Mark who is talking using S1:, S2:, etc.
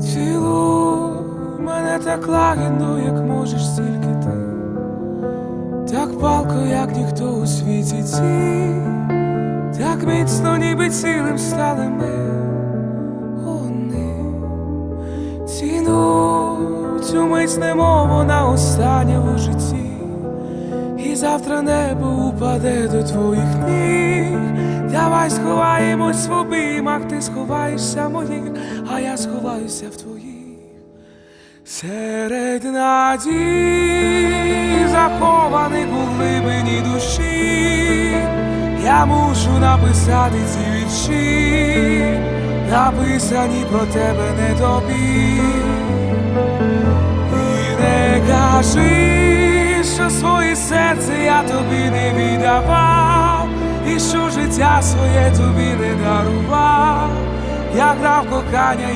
S1: Цілуй мене так лагідно, як можеш тільки ти, так палко, як ніхто у світі ці, так міцно, ніби цілим стали ми вони. Цінуй цю мить немов вона остання у житті, і завтра небо упаде до твоїх ніг. Давай сховаємось в обіймах, ти сховаєшся моїх, а я сховаюся в твоїх. Серед надій захованих у глибині душі, я мушу написати ці вірші, написані про тебе не тобі. І не кажи, що своє серце я тобі не віддавав, і що життя своє тобі не дарував, я грав кохання.